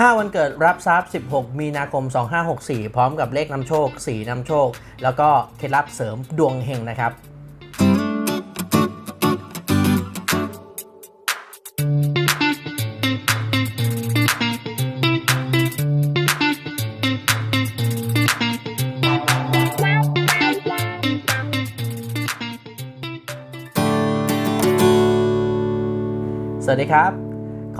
5 วันเกิดรับทรัพย์ 16 มีนาคม 2564 พร้อมกับเลขนำโชค สีนำโชค แล้วก็เคล็ดลับเสริมดวงเฮงนะครับสวัสดีครับ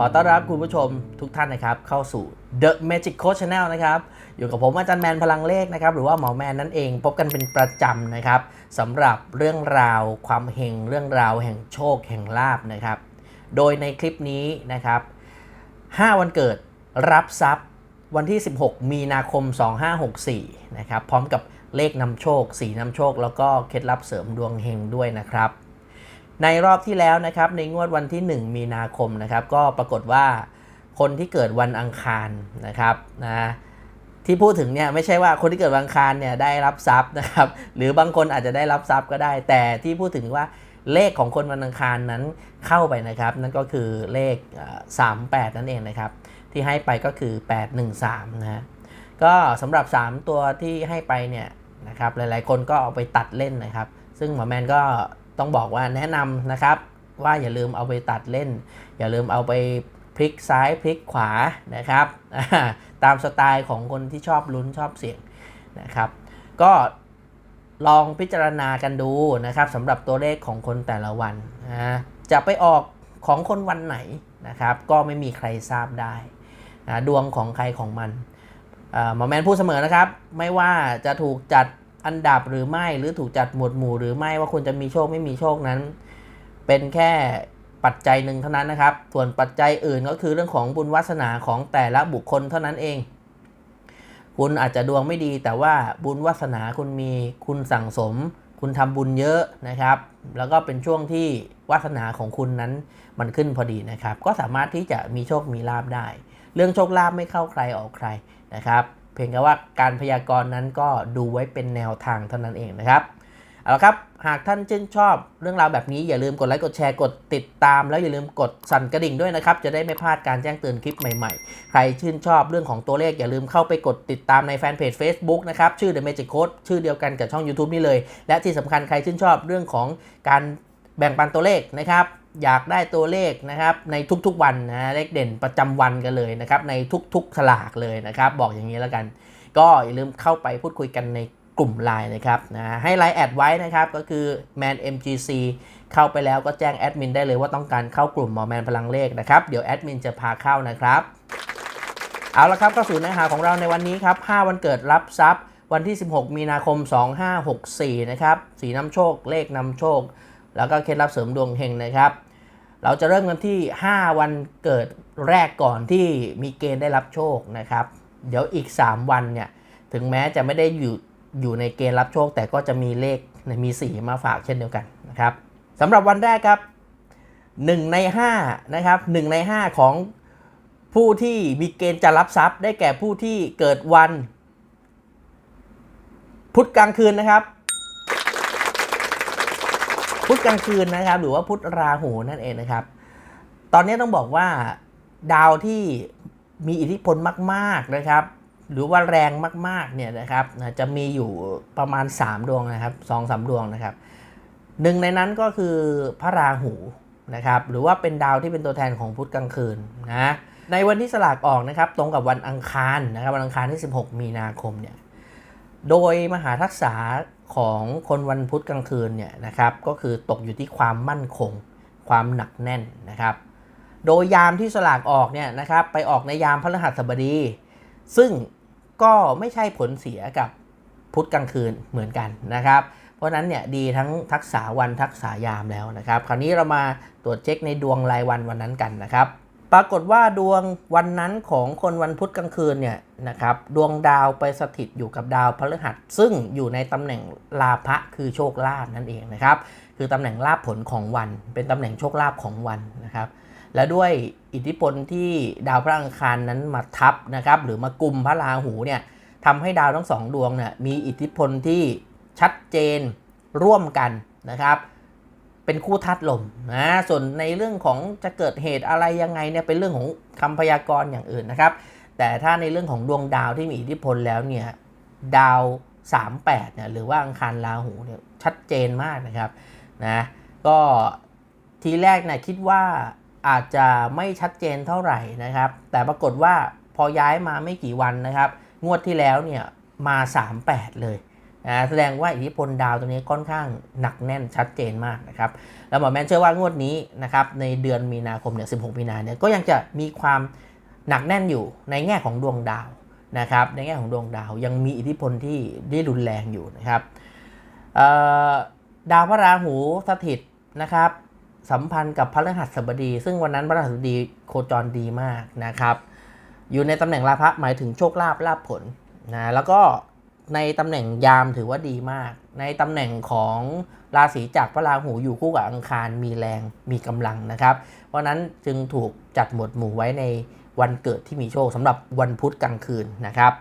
อต้อนรับคุณผู้ชมทุกท่านนะครับเข้าสู่ The Magic Coach Channel นะครับอยู่กับผมอาจารย์แมนพลังเลขนะครับหรือว่าหมอแมนนั่นเองพบกันเป็นประจำนะครับสำหรับเรื่องราวความเฮงเรื่องราวแห่งโชคแห่งลาบนะครับ โดยในคลิปนี้นะครับ 5 วันเกิดรับทรัพย์วันที่ 16 มีนาคม 2564นะครับพร้อมกับเลขนำโชค สีนำโชค แล้วก็เคล็ดลับเสริมดวงเฮงด้วยนะครับ ในรอบที่แล้วนะครับในงวดวันที่ 1 มีนาคมนะครับ ก็ปรากฏว่าคนที่เกิดวันอังคารนะครับนะที่พูดถึงเนี่ยไม่ใช่ว่าคนที่เกิดวันอังคารเนี่ยได้รับทรัพย์นะครับ หรือบางคนอาจจะได้รับทรัพย์ก็ได้ แต่ที่พูดถึงว่าเลขของคนวันอังคารนั้นเข้าไปนะครับ นั่นก็คือเลข 38 นั่นเองนะครับ ที่ให้ไปก็คือ 813 นะฮะก็สำหรับ 3 ตัวที่ให้ไปเนี่ยนะครับหลายๆคนก็เอาไปตัดเล่นนะครับ ซึ่งหมอแมนก็ ต้องบอกว่าแนะนำนะครับ ว่าอย่าลืมเอาไปตัดเล่น อย่าลืมเอาไปพลิกซ้ายพลิกขวานะครับ ตามสไตล์ของคนที่ชอบลุ้นชอบเสี่ยงนะครับ ก็ลองพิจารณากันดูนะครับสำหรับตัวเลขของคนแต่ละวันนะจะไปออกของคนวันไหนนะครับ ก็ไม่มีใครทราบได้นะดวงของใครของมันอ่าหมอแมนพูดเสมอนะครับ ไม่ว่าจะถูกจัด อันดับหรือไม่หรือถูกจัดหมวดหมู่หรือไม่ว่าคุณจะมีโชคไม่มีโชคนั้น เป็นแค่ปัจจัยหนึ่งเท่านั้นนะครับ ส่วนปัจจัยอื่นก็คือเรื่องของบุญวาสนาของแต่ละบุคคลเท่านั้นเอง คุณอาจจะดวงไม่ดี แต่ว่าบุญวาสนาคุณมีคุณสั่งสม คุณทำบุญเยอะนะครับ แล้วก็เป็นช่วงที่วาสนาของคุณนั้นมันขึ้นพอดีนะครับ ก็สามารถที่จะมีโชคมีลาบได้ เรื่องโชคลาภไม่เข้าใครออกใครนะครับ พียงแต่ว่าการพยากรณ์นั้นก็ดูไว้เป็นแนวทางเท่านั้นเองนะครับเอาละครับ หากท่านชื่นชอบเรื่องราวแบบนี้อย่าลืมกดไลค์กดแชร์กดติดตาม แล้วอย่าลืมกดสั่นกระดิ่งด้วยนะครับ จะได้ไม่พลาดการแจ้งเตือนคลิปใหม่ๆ ใครชื่นชอบเรื่องของตัวเลขอย่าลืมเข้าไปกดติดตามในแฟนเพจ Facebook นะครับ ชื่อ The Magic Code ชื่อเดียวกันกับช่อง YouTube นี่เลย และที่สำคัญใครชื่นชอบเรื่องของการแบ่งปันตัวเลขนะครับ อยากได้ตัวเลขนะครับในทุกๆวันนะเลขเด่นประจำวันกันเลยนะครับในทุกๆสลากเลยนะครับ บอกอย่างนี้แล้วกัน ก็อย่าลืมเข้าไปพูดคุยกันในกลุ่มไลน์นะครับนะให้ไลน์แอดไว้นะครับก็คือ man mgc เข้าไปแล้วก็แจ้งแอดมินได้เลยว่าต้องการเข้ากลุ่มหมอแมนพลังเลขนะครับเดี๋ยวแอดมินจะพาเข้านะครับเอาละครับเข้าสู่เนื้อหาของเราในวันนี้ครับ 5 วันเกิดรับทรัพย์ วันที่ 16 มีนาคม 2564 นะครับ สีน้ำโชค เลขนำโชค แล้วก็เคล็ดลับเสริมดวงเฮงนะครับ เราจะเริ่มกันที่ 5 วันเกิดแรกก่อนที่มีเกณฑ์ได้รับโชคนะครับ เดี๋ยวอีก 3 วันเนี่ยถึงแม้จะไม่ได้อยู่อยู่ในเกณฑ์รับโชค แต่ก็จะมีเลขมีสีมาฝากเช่นเดียวกันนะครับสำหรับวันแรกครับ 1 ใน5นะครับ1ใน 5 ของผู้ที่มีเกณฑ์จะรับทรัพย์ ได้แก่ผู้ที่เกิดวัน พุธกลางคืนนะครับ พุธกลางคืนนะครับ หรือว่าพุธราหูนั่นเองนะครับ ตอนนี้ต้องบอกว่าดาวที่มีอิทธิพลมากๆนะครับ หรือว่าแรงมากๆเนี่ยนะครับจะมีอยู่ประมาณ 3 ดวงนะครับสองสามดวงนะครับหนึ่งในนั้นก็คือพระราหูนะครับหรือว่าเป็นดาวที่เป็นตัวแทนของพุธกลางคืนนะในวันที่สลากออกนะครับตรงกับวันอังคารนะครับวันอังคารที่ 16 มีนาคมเนี่ยโดยมหาทักษะ ของคนวันพุธกลางคืนเนี่ยนะครับก็คือตกอยู่ที่ความมั่นคง ความหนักแน่นนะครับ โดยยามที่สลากออกเนี่ยนะครับไปออกในยามพฤหัสบดี ซึ่งก็ไม่ใช่ผลเสียกับพุธกลางคืนเหมือนกันนะครับ เพราะฉะนั้นเนี่ยดีทั้งทักษะวันทักษะยามแล้วนะครับ คราวนี้เรามาตรวจเช็คในดวงรายวันวันนั้นกันนะครับ ปรากฏว่าดวงวันนั้นของคนวันพุธกลางคืนเนี่ยนะครับดวงดาวไปสถิตอยู่กับดาวพฤหัส ซึ่งอยู่ในตำแหน่งลาภะคือโชคลาภนั่นเองนะครับ คือตำแหน่งลาภผลของวัน เป็นตำแหน่งโชคลาภของวันนะครับ และด้วยอิทธิพลที่ดาวพระอังคารนั้นมาทับนะครับ หรือมากุมพระราหูเนี่ยทำให้ดาวทั้งสองดวงเนี่ยมีอิทธิพลที่ชัดเจนร่วมกันนะครับ เป็นคู่ทัดลมนะส่วนในเรื่องของจะเกิดเหตุอะไรยังไงเนี่ยเป็นเรื่องของคำพยากรณ์อย่างอื่นนะครับ แต่ถ้าในเรื่องของดวงดาวที่มีอิทธิพลแล้วเนี่ยดาว 38เนี่ยหรือว่าอังคารราหูเนี่ยชัดเจนมากนะครับนะก็ทีแรกเนี่ยคิดว่าอาจจะไม่ชัดเจนเท่าไหร่นะครับ แต่ปรากฏว่าพอย้ายมาไม่กี่วันนะครับ งวดที่แล้วเนี่ยมา 38 เลย นะแสดงว่าอิทธิพลดาวตรงนี้ค่อนข้างหนักแน่นชัดเจนมากนะครับแล้วหมอแมนเชื่อว่างวดนี้นะครับในเดือนมีนาคมเนี่ย16มีนาเนี่ยก็ยังจะมีความหนักแน่นอยู่ในแง่ของดวงดาวนะครับในแง่ของดวงดาวยังมีอิทธิพลที่ที่รุนแรงอยู่นะครับดาวพระราหูสถิตนะครับสัมพันธ์กับพระฤหัสบดี ซึ่งวันนั้นพระฤหัสบดีโคจรดีมากนะครับอยู่ในตำแหน่งลาภะหมายถึงโชคลาภลาภผลนะแล้วก็ ในตำแหน่งยามถือว่าดีมาก ในตำแหน่งของราศีจักรพระราหูอยู่คู่กับอังคารมีแรงมีกำลังนะครับ เพราะนั้นจึงถูกจัดหมวดหมู่ไว้ในวันเกิดที่มีโชคสำหรับวันพุธกลางคืนนะครับ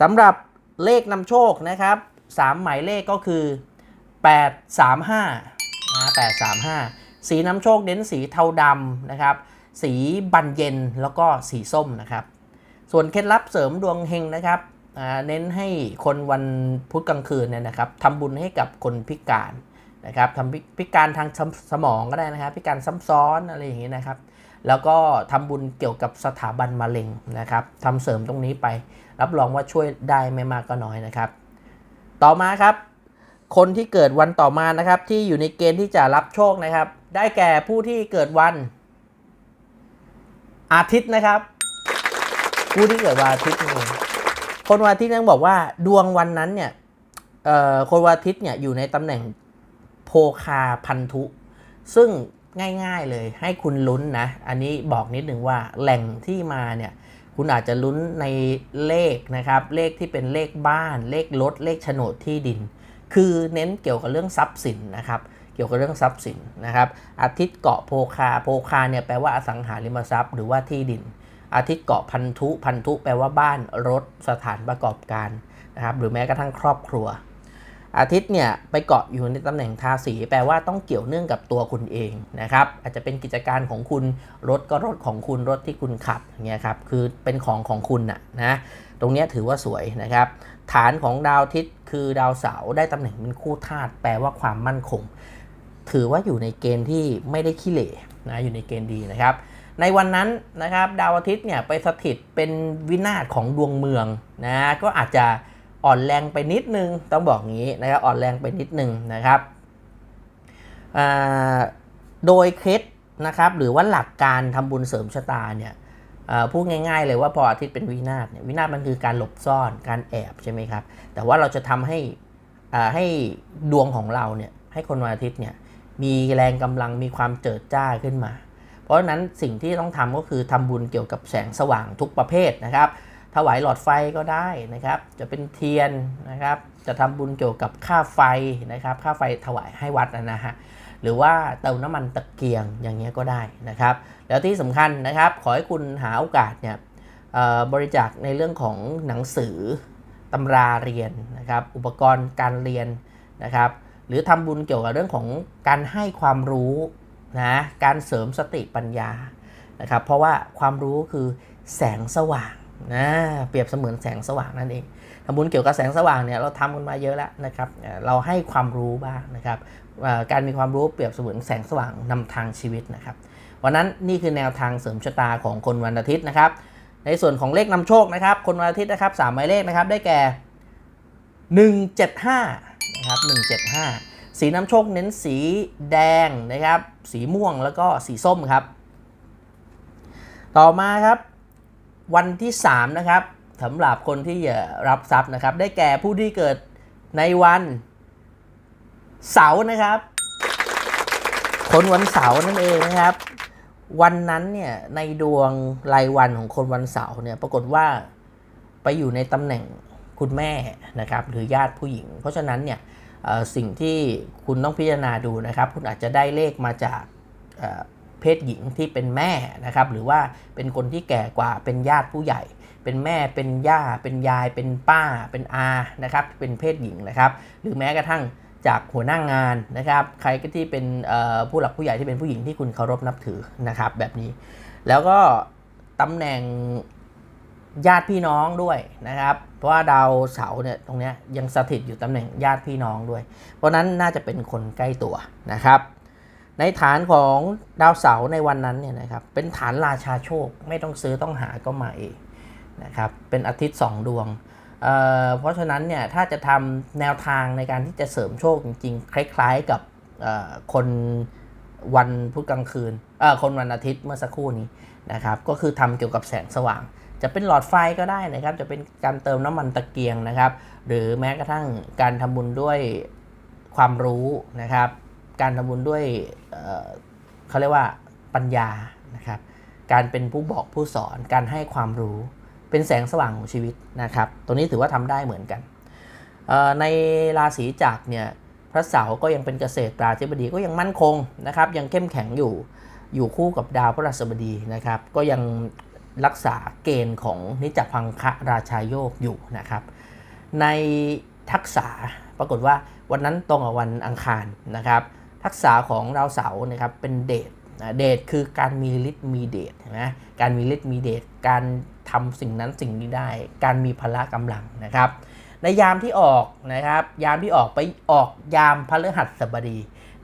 สำหรับเลขนำโชคนะครับสามหมายเลขก็คือ 835นะ835 สีน้ำโชคเน้นสีเทาดำนะครับ สีบันเย็นแล้วก็สีส้มนะครับ ส่วนเคล็ดลับเสริมดวงเฮงนะครับ เน้นให้คนวันพุธกลางคืนเนี่ยนะครับทำบุญให้กับคนพิการนะครับทำพิการทางสมองก็ได้นะครับ พิการซ้ำซ้อนอะไรอย่างนี้นะครับ แล้วก็ทำบุญเกี่ยวกับสถาบันมะเร็งนะครับทำเสริมตรงนี้ไป รับรองว่าช่วยได้ไม่มากก็น้อยนะครับ ต่อมาครับ คนที่เกิดวันต่อมานะครับ ที่อยู่ในเกณฑ์ที่จะรับโชคนะครับ ได้แก่ผู้ที่เกิดวัน อาทิตย์นะครับ ผู้ที่เกิดวันอาทิตย์นี่ คนวันอาทิตย์ต้องบอกว่าดวงวันนั้นเนี่ยคนวันอาทิตย์เนี่ยอยู่ในตำแหน่งโพคาพันธุ ซึ่งง่ายๆเลยให้คุณลุ้นนะ อันนี้บอกนิดหนึ่งว่าแหล่งที่มาเนี่ยคุณอาจจะลุ้นในเลขนะครับ เลขที่เป็นเลขบ้าน เลขรถ เลขโฉนดที่ดิน คือเน้นเกี่ยวกับเรื่องทรัพย์สินนะครับ เกี่ยวกับเรื่องทรัพย์สินนะครับ อาทิตย์เกาะโพคา โพคาเนี่ยแปลว่าอสังหาริมทรัพย์หรือว่าที่ดิน อาทิตย์เกาะพันธุพันธุแปลว่าบ้านรถสถานประกอบการนะครับหรือแม้กระทั่งครอบครัว อาทิตย์เนี่ยไปเกาะอยู่ในตำแหน่งทาสี แปลว่าต้องเกี่ยวเนื่องกับตัวคุณเองนะครับอาจจะเป็นกิจการของคุณรถก็รถของคุณรถที่คุณขับเงี้ยครับคือเป็นของของคุณน่ะนะตรงนี้ถือว่าสวยนะครับฐานของดาวอาทิตย์คือดาวเสาร์ได้ตำแหน่งเป็นคู่ธาตุแปลว่าความมั่นคง ถือว่าอยู่ในเกณฑ์ที่ไม่ได้ขี้เหร่นะอยู่ในเกณฑ์ดีนะครับ ในวันนั้นนะครับดาวอาทิตย์เนี่ยไปสถิตเป็นวินาศของดวงเมืองนะก็อาจจะอ่อนแรงไปนิดนึงต้องบอกงี้นะครับอ่อนแรงไปนิดนึงนะครับโดยเคล็ดนะครับหรือว่าหลักการทำบุญเสริมชะตาเนี่ยพูดง่าย ๆ เลยว่าพออาทิตย์เป็นวินาศเนี่ยวินาศมันคือการหลบซ่อนการแอบใช่ไหมครับแต่ว่าเราจะทำให้ให้ดวงของเราเนี่ยให้คนวันอาทิตย์เนี่ยมีแรงกำลังมีความเจิดจ้าขึ้นมา เพราะฉะนั้นสิ่งที่ต้องทำก็คือทำบุญเกี่ยวกับแสงสว่างทุกประเภทนะครับ ถวายหลอดไฟก็ได้นะครับ จะเป็นเทียนนะครับ จะทำบุญเกี่ยวกับค่าไฟนะครับ ค่าไฟถวายให้วัดนะฮะหรือว่าเติมน้ำมันตะเกียงอย่างเงี้ยก็ได้นะครับ แล้วที่สำคัญนะครับ ขอให้คุณหาโอกาสเนี่ยบริจาคในเรื่องของหนังสือตำราเรียนนะครับ อุปกรณ์การเรียนนะครับ หรือทำบุญเกี่ยวกับเรื่องของการให้ความรู้ นะการเสริมสติปัญญานะครับเพราะว่าความรู้คือแสงสว่างนะเปรียบเสมือนแสงสว่างนั่นเองทำบุญเกี่ยวกับแสงสว่างเนี่ยเราทำกันมาเยอะแล้วนะครับเราให้ความรู้บ้างนะครับการมีความรู้เปรียบเสมือนแสงสว่างนำทางชีวิตนะครับวันนั้นนี่คือแนวทางเสริมชะตาของคนวันอาทิตย์นะครับ ในส่วนของเลขนำโชคนะครับ คนวันอาทิตย์นะครับสามหมายเลขนะครับได้แก่ 175นะครับ175 สีน้ำโชคเน้นสีแดงนะครับ สีม่วงแล้วก็สีส้มครับ ต่อมาครับ วันที่ 3 นะครับสำหรับคนที่จะรับทรัพย์นะครับ ได้แก่ผู้ที่เกิดในวัน เสาร์นะครับ คนวันเสาร์นั่นเองนะครับ วันนั้นเนี่ยในดวงรายวันของคนวันเสาร์เนี่ยปรากฏว่าไปอยู่ในตำแหน่งคุณแม่นะครับ หรือญาติผู้หญิง เพราะฉะนั้นเนี่ย สิ่งที่คุณต้องพิจารณาดูนะครับ คุณอาจจะได้เลขมาจากเพศหญิงที่เป็นแม่นะครับ หรือว่าเป็นคนที่แก่กว่าเป็นญาติผู้ใหญ่ เป็นแม่เป็นย่า เป็นยาย เป็นป้า เป็นอานะครับ เป็นเพศหญิงนะครับ หรือแม้กระทั่งจากหัวหน้างงานนะครับ ใครก็ที่เป็นผู้หลักผู้ใหญ่ที่เป็นผู้หญิงที่คุณเคารพนับถือนะครับ แบบนี้ แล้วก็ตำแหน่ง ญาติพี่น้องด้วยนะครับ เพราะว่าดาวเสาร์เนี่ยตรงนี้ยังสถิตอยู่ตำแหน่งญาติพี่น้องด้วย เพราะนั้นน่าจะเป็นคนใกล้ตัวนะครับ ในฐานของดาวเสาร์ในวันนั้นเนี่ยนะครับเป็นฐานราชาโชคไม่ต้องซื้อต้องหาก็มาเองนะครับเป็นอาทิตย์ 2 ดวงเอ่อเพราะฉะนั้นเนี่ยถ้าจะทำแนวทางในการที่จะเสริมโชคจริงๆ คล้ายๆกับเอ่อคนวันพุธกลางคืนเอ่อคนวันอาทิตย์เมื่อสักครู่นี้นะครับก็คือทำเกี่ยวกับแสงสว่าง จะเป็นหลอดไฟก็ได้นะครับ จะเป็นการเติมน้ำมันตะเกียงนะครับ หรือแม้กระทั่งการทำบุญด้วยความรู้นะครับ การทำบุญด้วยเเขาเรียกว่าปัญญานะครับ การเป็นผู้บอกผู้สอนการให้ความรู้เป็นแสงสว่างของชีวิตนะครับ ตัวนี้ถือว่าทำได้เหมือนกัน ในราศีจักรเนี่ยพระเสาร์ก็ยังเป็นเกษตรราธิบดีก็ยังมั่นคงนะครับ ยังเข้มแข็งอยู่อยู่คู่กับดาวพระราชบดีนะครับ ก็ยัง รักษาเกณฑ์ของนิจพังคะราชาโยกอยู่นะครับ ในทักษะปรากฏว่าวันนั้นตรงกับวันอังคารนะครับ ทักษะของดาวเสาร์นะครับเป็นเดชเดชคือการมีฤทธิ์มีเดชนะการมีฤทธิ์มีเดชการทำสิ่งนั้นสิ่งนี้ได้ การมีพละกำลังนะครับ ในยามที่ออกนะครับ ยามที่ออกไปออกยามพฤหัสบดี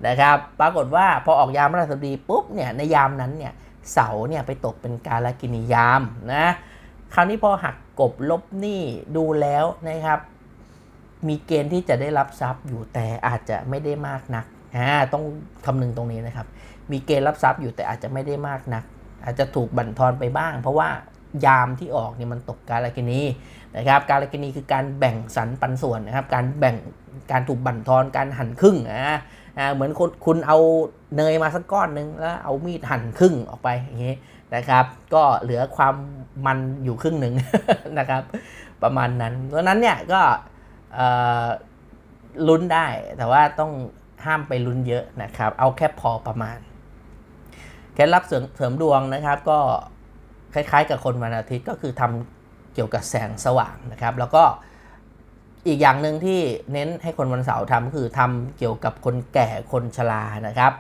นะครับ ปรากฏว่าพอออกยามพฤหัสบดีปุ๊บเนี่ยในยามนั้นเนี่ย เสาเนี่ยไปตกเป็นกาลกินียามนะคราวนี้พอหักกบลบหนี้ดูแล้วนะครับ มีเกณฑ์ที่จะได้รับทรัพย์อยู่แต่อาจจะไม่ได้มากนักอ่าต้องคำนึงตรงนี้นะครับ มีเกณฑ์รับทรัพย์อยู่แต่อาจจะไม่ได้มากนัก อาจจะถูกบั่นทอนไปบ้าง เพราะว่ายามที่ออกเนี่ยมันตกกาลกินีนะครับ กาลกินีคือการแบ่งสรรปันส่วนนะครับ การแบ่งการถูกบั่นทอนการหั่นครึ่งอ่า อ่าเหมือนคุณคุณเอาเนยมาสักก้อนหนึ่งแล้วเอามีดหั่นครึ่งออกไปอย่างนี้นะครับ ก็เหลือความมันอยู่ครึ่งหนึ่งนะครับ ประมาณนั้นเพราะนั้นเนี่ยก็ลุ้นได้แต่ว่าต้องห้ามไปลุ้นเยอะนะครับ เอาแค่พอประมาณเคล็ดลับเสริมเสริมดวงนะครับ ก็คล้ายๆกับคนวันอาทิตย์ก็คือทำเกี่ยวกับแสงสว่างนะครับ แล้วก็ อีกอย่างหนึ่งที่เน้นให้คนวันเสาร์ทำก็คือทำเกี่ยวกับคนแก่คนชรานะครับ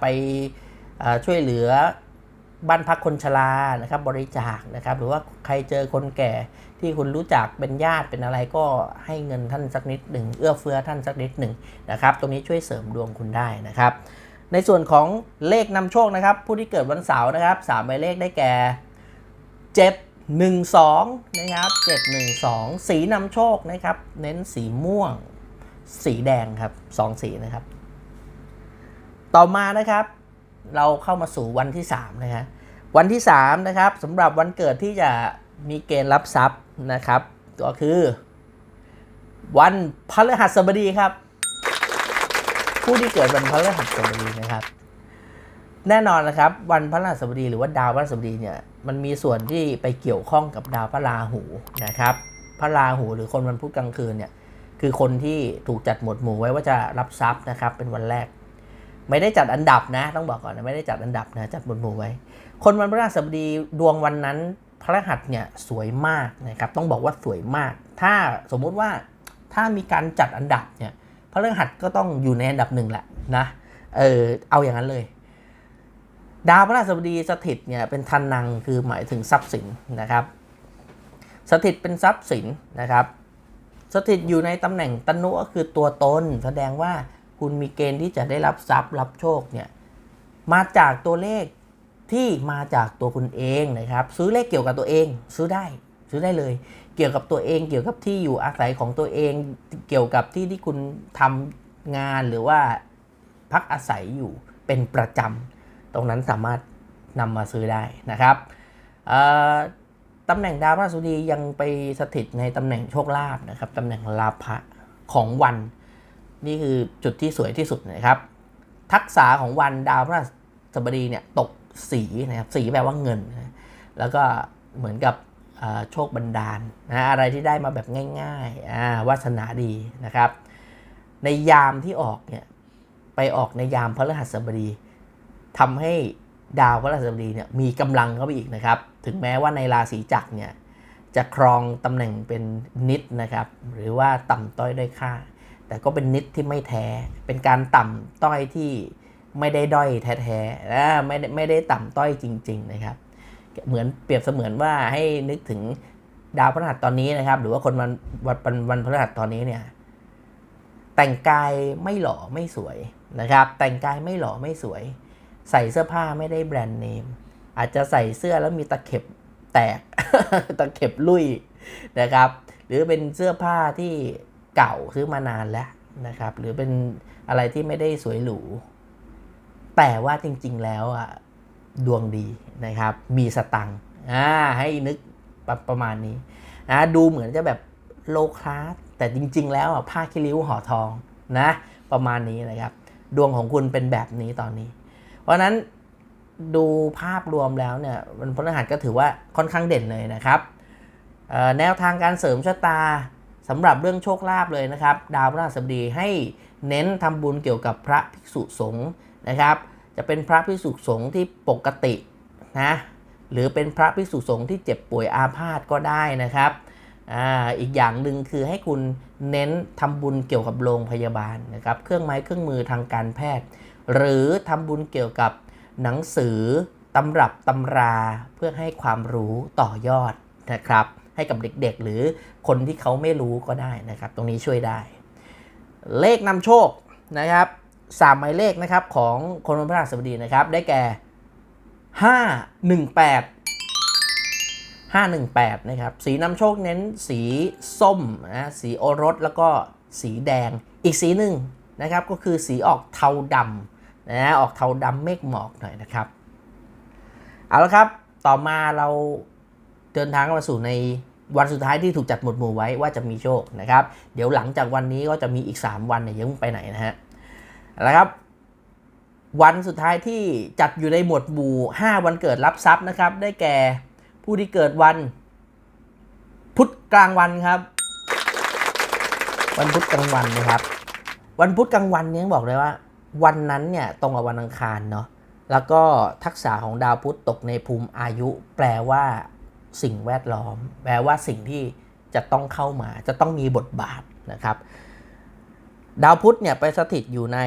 ไปช่วยเหลือบ้านพักคนชรานะครับบริจาคนะครับ หรือว่าใครเจอคนแก่ที่คุณรู้จักเป็นญาติเป็นอะไรก็ให้เงินท่านสักนิดหนึ่งเอื้อเฟื้อท่านสักนิดหนึ่งนะครับ ตรงนี้ช่วยเสริมดวงคุณได้นะครับ ในส่วนของเลขนำโชคนะครับ ผู้ที่เกิดวันเสาร์นะครับสามใบเลขได้แก่7 1 2 นะครับ 7 1 2 สีนำโชคนะครับ เน้นสีม่วง สีแดงครับสองสีนะครับ ต่อมานะครับ เราเข้ามาสู่วันที่ 3 นะฮะวันที่ 3 นะครับสำหรับวันเกิดที่จะมีเกณฑ์รับทรัพย์นะครับ ก็คือ วันพฤหัสบดีครับ ผู้ที่เกิดวันพฤหัสบดีนะครับ แน่นอนนะครับ วันพฤหัสบดีหรือว่าดาวพฤหัสบดีเนี่ย มันมีส่วนที่ไปเกี่ยวข้องกับดาวพระราหูนะครับ พระราหูหรือคนวันพุธกลางคืนเนี่ยคือคนที่ถูกจัดหมวดหมู่ไว้ว่าจะรับทรัพย์นะครับเป็นวันแรก ไม่ได้จัดอันดับนะต้องบอกก่อนนะไม่ได้จัดอันดับนะจัดหมวดหมู่ไว้ คนวันพฤหัสบดีดวงวันนั้นพระหัสเนี่ยสวยมากนะครับต้องบอกว่าสวยมาก ถ้าสมมุติว่าถ้ามีการจัดอันดับเนี่ยพระหัสก็ต้องอยู่ในอันดับหนึ่งแหละนะเออเอาอย่างนั้นเลย ดาวพระราชบดีสถิตเนี่ยเป็นทันนังคือหมายถึงทรัพย์สินนะครับ สถิตเป็นทรัพย์สินนะครับ สถิตอยู่ในตำแหน่งตนุก็คือตัวตน แสดงว่าคุณมีเกณฑ์ที่จะได้รับทรัพย์รับโชคเนี่ยมาจากตัวเลขที่มาจากตัวคุณเองนะครับ ซื้อเลขเกี่ยวกับตัวเอง ซื้อได้ซื้อได้เลย เกี่ยวกับตัวเองเกี่ยวกับที่อยู่อาศัยของตัวเอง เกี่ยวกับที่ที่คุณทำงานหรือว่าพักอาศัยอยู่เป็นประจำ ตรงนั้นสามารถนำมาซื้อได้นะครับตำแหน่งดาวพฤหัสบดียังไปสถิตในตำแหน่งโชคลาภนะครับตำแหน่งลาภะของวัน นี่คือจุดที่สวยที่สุดนะครับ ทักษะของวันดาวพฤหัสบดีเนี่ยตกสีนะครับสีแปลว่าเงินนะแล้วก็เหมือนกับโชคบันดาลนะอะไรที่ได้มาแบบง่ายๆวาสนาดีนะครับ ในยามที่ออกเนี่ยไปออกในยามพฤหัสบดี ทำให้ดาวพฤหัสบดีเนี่ยมีกำลังเข้าไปอีกนะครับ ถึงแม้ว่าในราศีจักรเนี่ยจะครองตำแหน่งเป็นนิดนะครับ หรือว่าต่ำต้อยด้อยค่า แต่ก็เป็นนิดที่ไม่แท้ เป็นการต่ำต้อยที่ไม่ได้ด้อยแท้ๆและไม่ได้ไม่ได้ต่ำต้อยจริง ๆ นะครับ เหมือนเปรียบเสมือนว่าให้นึกถึงดาวพฤหัสตอนนี้นะครับ หรือว่าคนวันวันวันวันพฤหัสตอนนี้เนี่ยแต่งกายไม่หล่อไม่สวยนะครับ แต่งกายไม่หล่อไม่สวย ใส่เสื้อผ้าไม่ได้แบรนด์เนม อาจจะใส่เสื้อแล้วมีตะเข็บแตก ตะเข็บลุยนะครับ หรือเป็นเสื้อผ้าที่เก่าซื้อมานานแล้วนะครับ หรือเป็นอะไรที่ไม่ได้สวยหรู แต่ว่าจริงๆแล้วอะดวงดีนะครับ มีสตังค์อ่าให้นึกประประมาณนี้นะดูเหมือนจะแบบโลคลาสแต่จริง ๆ แล้วอะผ้าคิริ้วห่อทองนะ ประมาณนี้นะครับ ดวงของคุณเป็นแบบนี้ตอนนี้ ราะนั้นดูภาพรวมแล้วเนี่ยวันพฤหัสก็ถือว่าค่อนข้างเด่นเลยนะครับแนวทางการเสริมชะตาสำหรับเรื่องโชคลาภเลยนะครับ ดาวพฤหัสบดีให้เน้นทำบุญเกี่ยวกับพระภิกษุสงฆ์นะครับ จะเป็นพระภิกษุสงฆ์ที่ปกตินะหรือเป็นพระภิกษุสงฆ์ที่เจ็บป่วยอาพาธก็ได้นะครับออีกอย่างหนึ่งคือให้คุณเน้นทำบุญเกี่ยวกับโรงพยาบาลนะครับ เครื่องไม้เครื่องมือทางการแพทย์ หรือทำบุญเกี่ยวกับหนังสือตำรับตำราเพื่อให้ความรู้ต่อยอดนะครับ ให้กับเด็กๆ หรือคนที่เขาไม่รู้ก็ได้นะครับ ตรงนี้ช่วยได้ เลขนำโชคนะครับสามหมายเลขนะครับของคนวันพฤหัสบดีนะครับ ได้แก่ 518 518 นะครับ สีนำโชคเน้นสีส้มนะสีโอรสแล้วก็สีแดงอีกสีหนึ่ง นะครับก็คือสีออกเทาดำนะออกเทาดำเมฆหมอกหน่อยนะครับเอาละครับต่อมาเราเดินทางมาสู่ในวันสุดท้ายที่ถูกจัดหมวดหมู่ไว้ว่าจะมีโชคนะครับ เดี๋ยวหลังจากวันนี้ก็จะมีอีก 3 วันเนี่ยยังไปไหนนะฮะแล้วครับ วันสุดท้ายที่จัดอยู่ในหมวดหมู่ 5 วันเกิดรับทรัพย์นะครับ ได้แก่ผู้ที่เกิดวัน พุธกลางวันครับ วันพุธกลางวันนะครับ วันพุธกลางวันเนี่ยบอกเลยว่า วันนั้นเนี่ยตรงกับวันอังคารเนาะแล้วก็ทักษะของดาวพุธตกในภูมิอายุ แปลว่าสิ่งแวดล้อม แปลว่าสิ่งที่จะต้องเข้ามา จะต้องมีบทบาทนะครับ ดาวพุธเนี่ยไปสถิตอยู่ใน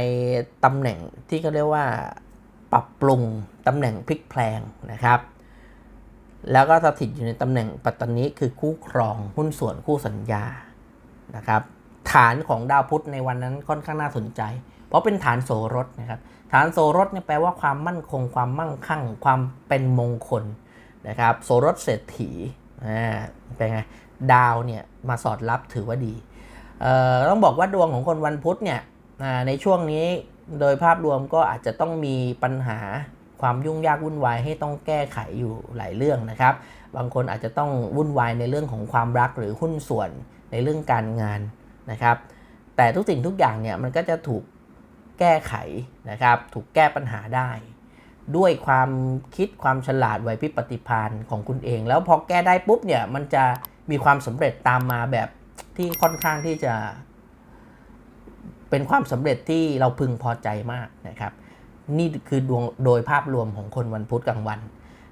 ตำแหน่งที่เขาเรียกว่าปรับปรุงตำแหน่งพลิกแพลงนะครับ แล้วก็สถิตอยู่ในตำแหน่งปัตตานีคือคู่ครองหุ้นส่วนคู่สัญญานะครับ ฐานของดาวพุธในวันนั้นค่อนข้างน่าสนใจ เพราะเป็นฐานโสรสนะครับ ฐานโสรสเนี่ยแปลว่าความมั่นคง ความมั่งคั่ง ความเป็นมงคลนะครับ โสรสเศรษฐีอ่าเป็นไงดาวเนี่ยมาสอดรับถือว่าดีเอ่อต้องบอกว่าดวงของคนวันพุธเนี่ยในช่วงนี้โดยภาพรวมก็อาจจะต้องมีปัญหาความยุ่งยากวุ่นวายให้ต้องแก้ไขอยู่หลายเรื่องนะครับ บางคนอาจจะต้องวุ่นวายในเรื่องของความรักหรือหุ้นส่วนในเรื่องการงาน นะครับ แต่ทุกสิ่งทุกอย่างเนี่ยมันก็จะถูกแก้ไขนะครับ ถูกแก้ปัญหาได้ ด้วยความคิดความฉลาดไวพิปฏิภาณของคุณเอง แล้วพอแก้ได้ปุ๊บเนี่ยมันจะมีความสำเร็จตามมาแบบที่ค่อนข้างที่จะเป็นความสำเร็จที่เราพึงพอใจมากนะครับ นี่คือดวงโดยภาพรวมของคนวันพุธกลางวัน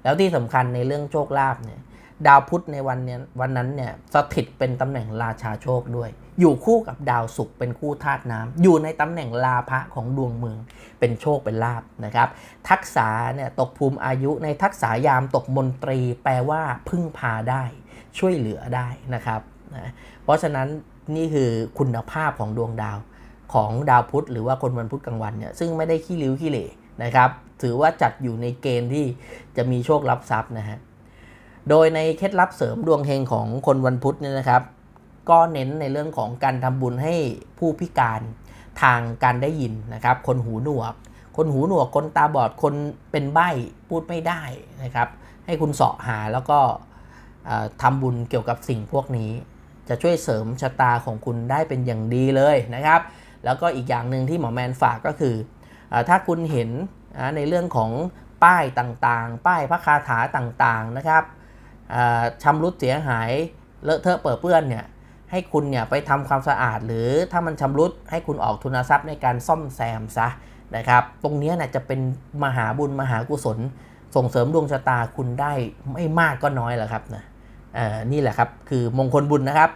แล้วที่สำคัญในเรื่องโชคลาภเนี่ย ดาวพุธในวันนี้วันนั้นเนี่ยสถิตเป็นตำแหน่งราชาโชคด้วย อยู่คู่กับดาวศุกร์เป็นคู่ธาตุน้ำอยู่ในตำแหน่งลาภะของดวงเมือง เป็นโชคเป็นลาบนะครับ ทักษะเนี่ยตกภูมิอายุในทักษะยามตกมนตรี แปลว่าพึ่งพาได้ ช่วยเหลือได้นะครับนะเพราะฉะนั้นนี่คือคุณภาพของดวงดาวของดาวพุธหรือว่าคนวันพุธกลางวันเนี่ยซึ่งไม่ได้ขี้ริ้วขี้เหร่นะครับ ถือว่าจัดอยู่ในเกณฑ์ที่จะมีโชครับทรัพย์นะฮะ โดยในเคล็ดลับเสริมดวงเฮงของคนวันพุธเนี่ยนะครับ ก็เน้นในเรื่องของการทำบุญให้ผู้พิการทางการได้ยินนะครับ คนหูหนวก คนหูหนวกคนตาบอดคนเป็นใบ้พูดไม่ได้นะครับ ให้คุณเสาะหาแล้วก็เอ่อทำบุญเกี่ยวกับสิ่งพวกนี้ จะช่วยเสริมชะตาของคุณได้เป็นอย่างดีเลยนะครับ แล้วก็อีกอย่างหนึ่งที่หมอแมนฝากก็คืออถ้าคุณเห็นในเรื่องของป้ายต่างๆ ป้ายพระคาถาต่างๆนะครับ ชำรุดเสียหายเลอะเทอะเปื้อนเปื้อนเนี่ยให้คุณเนี่ยไปทำความสะอาด หรือถ้ามันชำรุดให้คุณออกทุนทรัพย์ในการซ่อมแซมซะนะครับตรงนี้นี่ยจะเป็นมหาบุญมหากุศล ส่งเสริมดวงชะตาคุณได้ไม่มากก็น้อยแหละครับนะนี่แหละครับคือมงคลบุญนะครับ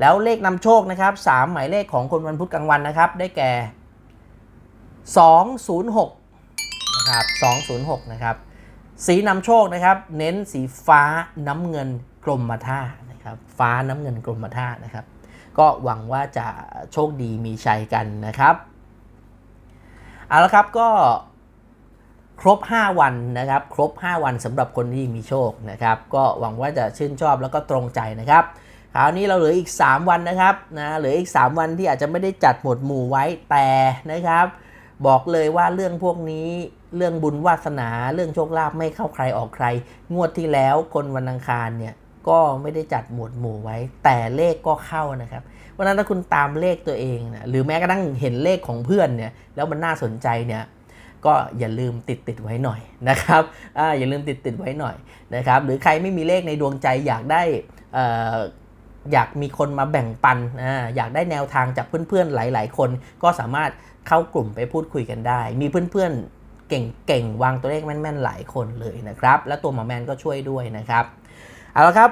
แล้วเลขนำโชคนะครับสามหมายเลขของคนวันพุธกลางวันนะครับ ได้แก่ 206นะครับ206นะครับ สีนำโชคนะครับ เน้นสีฟ้าน้ำเงินกรมท่านะครับ ฟ้าน้ำเงินกรมท่านะครับ ก็หวังว่าจะโชคดีมีชัยกันนะครับเอาละครับก็ครบ 5 วันนะครับ ครบ 5 วันสำหรับคนที่มีโชคนะครับ ก็หวังว่าจะชื่นชอบแล้วก็ตรงใจนะครับคราวนี้เราเหลืออีก 3 วันนะครับนะเหลืออีก 3 วันที่อาจจะไม่ได้จัดหมวดหมู่ไว้แต่นะครับ บอกเลยว่าเรื่องพวกนี้ เรื่องบุญวาสนาเรื่องโชคลาภไม่เข้าใครออกใคร งวดที่แล้วคนวันอังคารเนี่ยก็ไม่ได้จัดหมวดหมู่ไว้ แต่เลขก็เข้านะครับเพราะฉะนั้นถ้าคุณตามเลขตัวเองนะหรือแม้กระทั่งเห็นเลขของเพื่อนเนี่ยแล้วมันน่าสนใจเนี่ยก็อย่าลืมติดติดไว้หน่อยนะครับออย่าลืมติดติดไว้หน่อยนะครับหรือใครไม่มีเลขในดวงใจอยากได้เอ่อยากมีคนมาแบ่งปันออยากได้แนวทางจากเพื่อนๆหลาย ๆ คนก็สามารถเข้ากลุ่มไปพูดคุยกันได้ มีเพื่อนๆ เก่งๆ วางตัวเลขแม่นๆ หลายคนเลยนะครับ และตัวหมอแมนก็ช่วยด้วยนะครับ เอาละครับ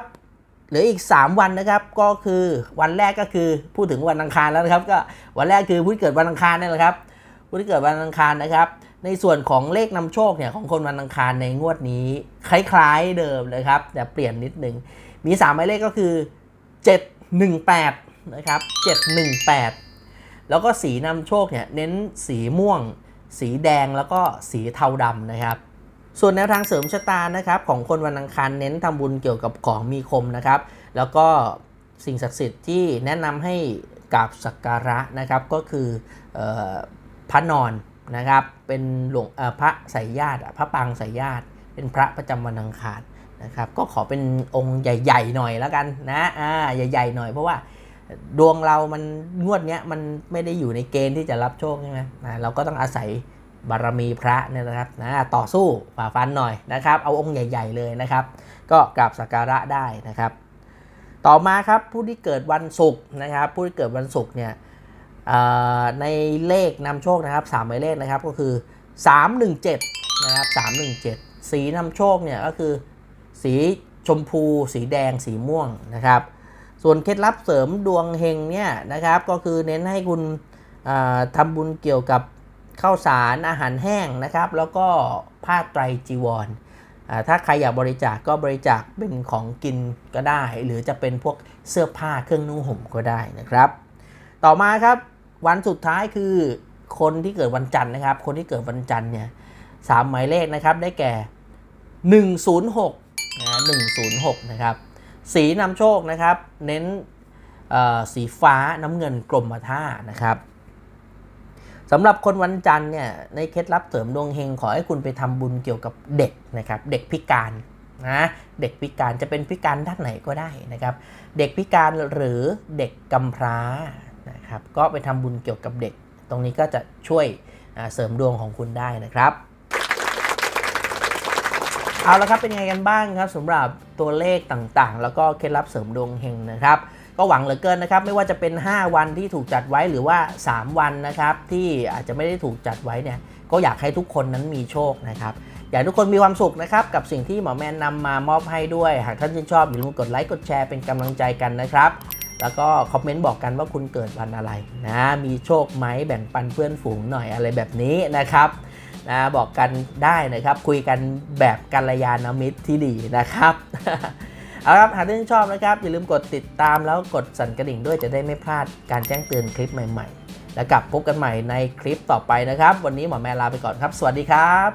เหลืออีก 3 วันนะครับก็คือวันแรกก็คือพูดถึงวันอังคารแล้วนะครับ ก็วันแรกคือผู้ที่เกิดวันอังคารนี่แหละครับผู้ที่เกิดวันอังคารนะครับ ในส่วนของเลขนำโชคเนี่ยของคนวันอังคารในงวดนี้ คล้ายๆเดิมเลยครับ แต่เปลี่ยนนิดนึงมี3หมายเลขก็คือ 718นะครับ718 แล้วก็สีนำโชคเนี่ยเน้นสีม่วง สีแดงแล้วก็สีเทาดำนะครับ ส่วนแนวทางเสริมชะตานะครับของคนวันอังคารเน้นทำบุญเกี่ยวกับของมีคมนะครับ แล้วก็สิ่งศักดิ์สิทธิ์ที่แนะนำให้กราบสักการะนะครับก็คือออพระนอนนะครับ เป็นหลวงพระสายญาติพระปางสายญาติ เป็นพระประจำวันอังคารนะครับ ก็ขอเป็นองค์ใหญ่ ๆ หน่อยแล้วกันนะอ่าใหญ่ ๆ หน่อยเพราะว่า ดวงเรามันงวดเนี้ยมันไม่ได้อยู่ในเกณฑ์ที่จะรับโชคใช่ไหมนะเราก็ต้องอาศัยบารมีพระเนี่ยนะครับนะต่อสู้ฝ่าฟันหน่อยนะครับ เอาองค์ใหญ่ ๆ เลยนะครับ ก็กราบสักการะได้นะครับ ต่อมาครับผู้ที่เกิดวันศุกร์นะครับ ผู้ที่เกิดวันศุกร์เนี่ยในเลขนำโชคนะครับสามหมายเลขนะครับก็คือ 317นะครับ317 สีนำโชคเนี่ยก็คือสีชมพู สีแดงสีม่วงนะครับ ส่วนเคล็ดลับเสริมดวงเฮงเนี่ยนะครับก็คือเน้นให้คุณอ่าทำบุญเกี่ยวกับข้าวสารอาหารแห้งนะครับ แล้วก็ผ้าไตรจีวร ถ้าใครอยากบริจาคก็บริจาคเป็นของกินก็ได้ หรือจะเป็นพวกเสื้อผ้าเครื่องนุ่งห่มก็ได้นะครับ ต่อมาครับวันสุดท้ายคือคนที่เกิดวันจันทร์นะครับ คนที่เกิดวันจันทร์เนี่ยสามหมายเลขนะครับได้แก่ 106นะ106 นะครับ สีนำโชคนะครับ เน้นสีฟ้าน้ำเงินกรมท่านะครับสำหรับคนวันจันทร์เนี่ยในเคล็ดลับเสริมดวงเฮงขอให้คุณไปทำบุญเกี่ยวกับเด็กนะครับเด็กพิการนะเด็กพิการจะเป็นพิการด้านไหนก็ได้นะครับ เด็กพิการหรือเด็กกำพร้านะครับก็ไปทำบุญเกี่ยวกับเด็ก ตรงนี้ก็จะช่วยเสริมดวงของคุณได้นะครับ เอาละครับเป็นยังไงกันบ้างครับสำหรับตัวเลขต่างๆ แล้วก็เคล็ดลับเสริมดวงเฮงนะครับก็หวังเหลือเกินนะครับไม่ว่าจะเป็น 5 วันที่ถูกจัดไว้หรือว่า 3 วันนะครับที่อาจจะไม่ได้ถูกจัดไว้เนี่ยก็อยากให้ทุกคนนั้นมีโชคนะครับอยากให้ทุกคนมีความสุขนะครับกับสิ่งที่หมอแมนนำมามอบให้ด้วย หากท่านชื่นชอบอย่าลืมกดไลค์กดแชร์เป็นกำลังใจกันนะครับแล้วก็คอมเมนต์บอกกันว่าคุณเกิดวันอะไรนะมีโชคไหมแบ่งปันเพื่อนฝูงหน่อยอะไรแบบนี้นะครับ นะบอกกันได้นะครับ คุยกันแบบกัลยาณมิตรที่ดีนะครับเอาละครับหากท่านชอบนะครับ อย่าลืมกดติดตามแล้วกดสั่นกระดิ่งด้วยจะได้ไม่พลาดการแจ้งเตือนคลิปใหม่ๆ แล้วกลับพบกันใหม่ในคลิปต่อไปนะครับ วันนี้หมอแม่ลาไปก่อนครับ สวัสดีครับ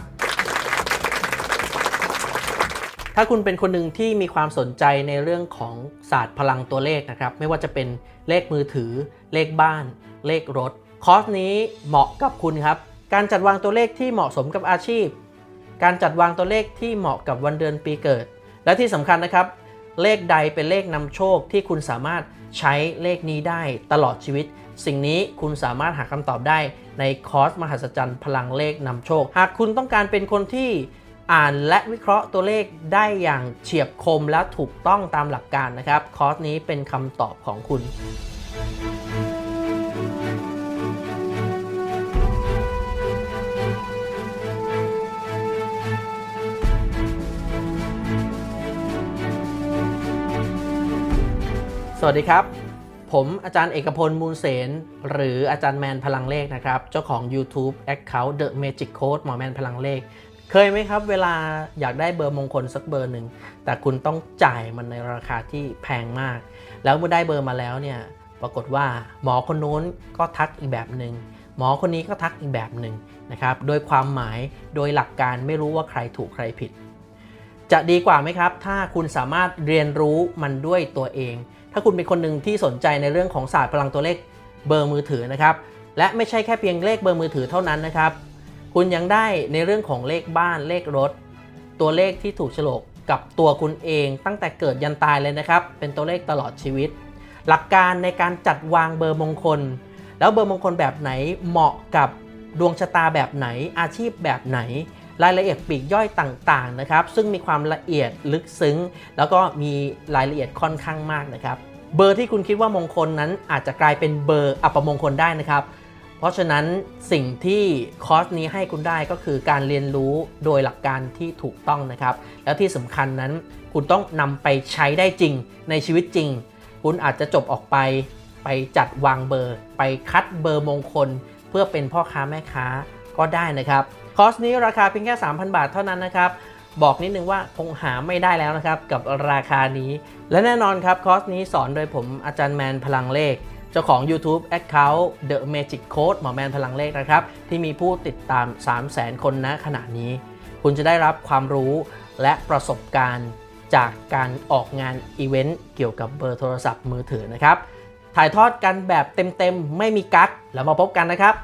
ถ้าคุณเป็นคนหนึ่งที่มีความสนใจในเรื่องของศาสตร์พลังตัวเลขนะครับ ไม่ว่าจะเป็นเลขมือถือ เลขบ้าน เลขรถ คอร์สนี้เหมาะกับคุณครับ การจัดวางตัวเลขที่เหมาะสมกับอาชีพ การจัดวางตัวเลขที่เหมาะกับวันเดือนปีเกิด และที่สำคัญนะครับ เลขใดเป็นเลขนำโชคที่คุณสามารถใช้เลขนี้ได้ตลอดชีวิต สิ่งนี้คุณสามารถหาคำตอบได้ในคอร์สมหัศจรรย์พลังเลขนำโชค หากคุณต้องการเป็นคนที่อ่านและวิเคราะห์ตัวเลขได้อย่างเฉียบคมและถูกต้องตามหลักการนะครับ คอร์สนี้เป็นคำตอบของคุณ สวัสดีครับ ผมอาจารย์เอกพลมูลเสน หรืออาจารย์แมนพลังเลขนะครับ เจ้าของ YouTube Account The Magic Code หมอแมนพลังเลข เคยไหมครับ เวลาอยากได้เบอร์มงคลสักเบอร์หนึ่ง แต่คุณต้องจ่ายมันในราคาที่แพงมาก แล้วเมื่อได้เบอร์มาแล้วเนี่ย ปรากฏว่าหมอคนนู้นก็ทักอีกแบบหนึ่ง หมอคนนี้ก็ทักอีกแบบหนึ่งนะครับ โดยความหมาย โดยหลักการไม่รู้ว่าใครถูกใครผิด จะดีกว่าไหมครับ ถ้าคุณสามารถเรียนรู้มันด้วยตัวเอง ถ้าคุณเป็นคนหนึ่งที่สนใจในเรื่องของศาสตร์พลังตัวเลขเบอร์มือถือนะครับ และไม่ใช่แค่เพียงเลขเบอร์มือถือเท่านั้นนะครับ คุณยังได้ในเรื่องของเลขบ้านเลขรถ ตัวเลขที่ถูกฉลกกับตัวคุณเอง ตั้งแต่เกิดยันตายเลยนะครับ เป็นตัวเลขตลอดชีวิต หลักการในการจัดวางเบอร์มงคล แล้วเบอร์มงคลแบบไหนเหมาะกับดวงชะตาแบบไหนอาชีพแบบไหน รายละเอียดปีกย่อยต่างๆนะครับซึ่งมีความละเอียดลึกซึ้ง แล้วก็มีรายละเอียดค่อนข้างมากนะครับ เบอร์ที่คุณคิดว่ามงคลนั้นอาจจะกลายเป็นเบอร์อัปมงคลได้นะครับ เพราะฉะนั้นสิ่งที่คอร์สนี้ให้คุณได้ก็คือการเรียนรู้โดยหลักการที่ถูกต้องนะครับ แล้วที่สำคัญนั้นคุณต้องนำไปใช้ได้จริงในชีวิตจริง คุณอาจจะจบออกไปไปจัดวางเบอร์ ไปคัดเบอร์มงคล เพื่อเป็นพ่อค้าแม่ค้าก็ได้นะครับ คอร์สนี้ราคาเพียงแค่ 3,000 บาทเท่านั้นนะครับ บอกนิดนึงว่าคงหาไม่ได้แล้วนะครับ กับราคานี้ และแน่นอนครับคอร์สนี้สอนโดยผมอาจารย์แมนพลังเลข เจ้าของ YouTube Account The Magic Code หมอแมนพลังเลขนะครับ ที่มีผู้ติดตาม 300,000 คนณขณะนี้ คุณจะได้รับความรู้และประสบการณ์จากการออกงานอีเวนต์เกี่ยวกับเบอร์โทรศัพท์มือถือนะครับ ถ่ายทอดกันแบบเต็มๆ ไม่มีกั๊กแล้วมาพบกันนะครับ